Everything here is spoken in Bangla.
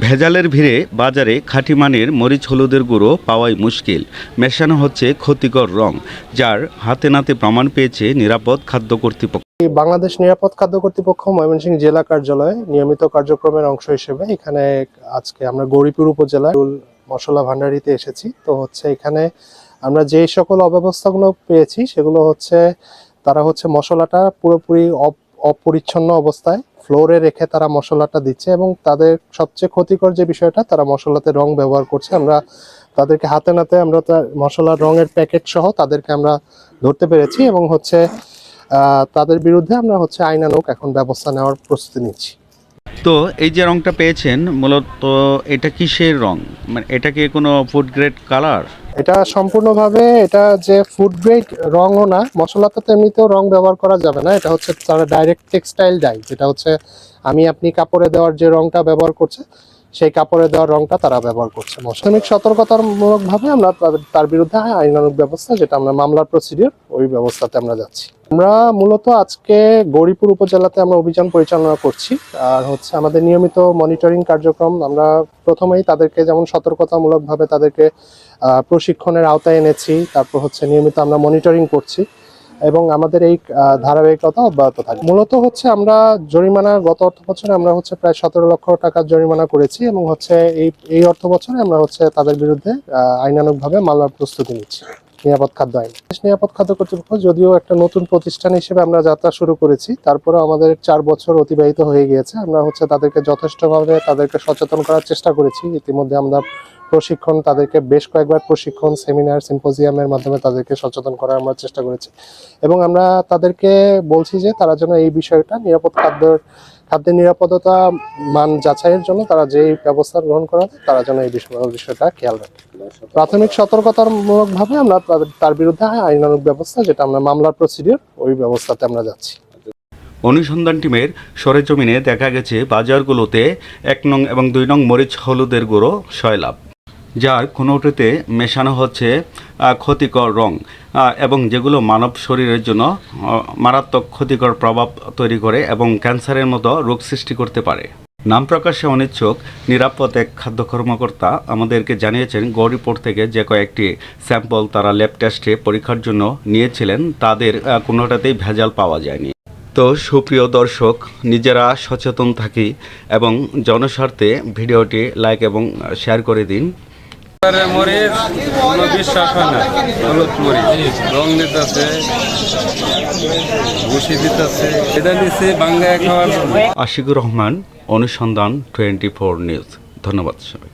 ভেজালের ভিড়ে বাজারে খাঁটি মানের মরিচ হলুদের গুঁড়ো পাওয়াই মুশকিল। মেশানো হচ্ছে ক্ষতিকর রং, যার হাতে নাতে প্রমাণ পেয়েছে নিরাপদ খাদ্য কর্তৃপক্ষ। বাংলাদেশ নিরাপদ খাদ্য কর্তৃপক্ষ ময়মনসিংহ জেলা কার্যালয়ে নিয়মিত কার্যক্রমের অংশ হিসেবে এখানে আজকে আমরা গৌরীপুর উপজেলায় মশলা ভান্ডারিতে এসেছি। তো হচ্ছে এখানে আমরা যে সকল অব্যবস্থাগুলো পেয়েছি সেগুলো হচ্ছে, তারা হচ্ছে মশলাটা পুরোপুরি অপরিচ্ছন্ন অবস্থায় ফ্লোরে রেখে তারা মশলাটা দিচ্ছে এবং তাদের সবচেয়ে ক্ষতিকর যে বিষয়টা, তারা মশলাতে রং ব্যবহার করছে। আমরা তাদেরকে হাতে নাতে আমরা তার মশলার রঙের প্যাকেট সহ তাদেরকে আমরা ধরতে পেরেছি এবং হচ্ছে তাদের বিরুদ্ধে আমরা হচ্ছে আইনানুক এখন ব্যবস্থা নেওয়ার প্রস্তুতি নিচ্ছি। তো এই যে রংটা পেয়েছেন, মূলত এটা কিসের রং? মানে এটা কি কোনো ফুড গ্রেড কালার এটা সম্পূর্ণভাবে এটা যে ফুড গ্রেড রঙও না, মশলাতে এমনিতেও রং ব্যবহার করা যাবে না, এটা হচ্ছে তারা ডাইরেক্ট টেক্সটাইল ডাই যেটা হচ্ছে আমি আপনি কাপড়ে দেওয়ার যে রংটা ব্যবহার করছে, সেই কাপড়ে দেওয়ার রংটা তারা ব্যবহার করছে। মৌসুমিক সতর্কতামূলকভাবে আমরা তার বিরুদ্ধে আইনানুক ব্যবস্থা, যেটা আমরা মামলার প্রসিডিওর ওই ব্যবস্থাতে আমরা যাচ্ছি। আমরা মূলত আজকে গৌরীপুর উপজেলাতে আমরা অভিযান পরিচালনা করছি। আর হচ্ছে আমাদের নিয়মিত মনিটরিং কার্যক্রম আমরা প্রথমেই তাদেরকে যেমন সতর্কতামূলকভাবে তাদেরকে প্রশিক্ষণের আওতায় এনেছি, তারপর হচ্ছে নিয়মিত আমরা মনিটরিং করছি এবং আমাদের এই ধারাবাহিকতা অব্যাহত থাকে। মূলত হচ্ছে আমরা জরিমানা, গত অর্থ বছরে আমরা হচ্ছে প্রায় সতেরো লক্ষ টাকার জরিমানা করেছি এবং হচ্ছে এই এই অর্থ বছরে আমরা হচ্ছে তাদের বিরুদ্ধে আইনানুগভাবে মামলার প্রস্তুতি নিচ্ছি। নিরাপদ খাদ্য আইন। নিরাপদ খাদ্য কর্তৃপক্ষ, যদিও একটা নতুন প্রতিষ্ঠান হিসেবে আমরা যাত্রা শুরু করেছি তারপরে আমাদের চার বছর অতিবাহিত হয়ে গিয়েছে। আমরা হচ্ছে তাদেরকে যথেষ্টভাবে তাদেরকে সচেতন করার চেষ্টা করেছি। ইতিমধ্যে আমরা প্রশিক্ষণ, তাদেরকে বেশ কয়েকবার প্রশিক্ষণ, সেমিনার, সিম্পোজিয়ামের মাধ্যমে তাদেরকে সচেতন করার আমরা চেষ্টা করেছি। এবং আমরা তাদেরকে বলছি যে তারা যেন এই বিষয়টা নিরাপদ খাদ্যের খাদ্যের নিরাপদতা মান যাচাইয়ের জন্য তারা যেই ব্যবস্থা গ্রহণ করা তারা যেন এই বিষয় বিষয়টা খেয়াল রাখে। প্রাথমিক সতর্কতামূলক ভাবে আমরা তার বিরুদ্ধে আইনানুক ব্যবস্থা, যেটা আমরা মামলার প্রসিডিওর ওই ব্যবস্থাতে আমরা যাচ্ছি। অনুসন্ধান টিমের সরেজমিনে দেখা গেছে বাজারগুলোতে এক নং এবং দুই নং মরিচ হলুদের গুঁড়ো সয়লাভ যার কোনোটিতে মেশানো হচ্ছে ক্ষতিকর রং এবং যেগুলো মানব শরীরের জন্য মারাত্মক ক্ষতিকর প্রভাব তৈরি করে এবং ক্যান্সারের মতো রোগ সৃষ্টি করতে পারে। নাম প্রকাশে অনিচ্ছুক, নিরাপদ এক খাদ্য কর্মকর্তা আমাদেরকে জানিয়েছেন, গৌরীপুর থেকে যে কয়েকটি স্যাম্পল তারা ল্যাব টেস্টে পরীক্ষার জন্য নিয়েছিলেন, তাদের কোনোটাতেই ভেজাল পাওয়া যায়নি। তো সুপ্রিয় দর্শক, নিজেরা সচেতন থাকি এবং জনস্বার্থে ভিডিওটি লাইক এবং শেয়ার করে দিন। মরিচ, কোনো বিশ্বাস হয় না। হলুদ মরিচ। রং দিতেছে ঘুষি দিতেছে। এটা নিচ্ছে বাংলায় খাওয়ার আশিকুর রহমান, অনুসন্ধান টোয়েন্টি ফোর নিউজ। ধন্যবাদ সবাই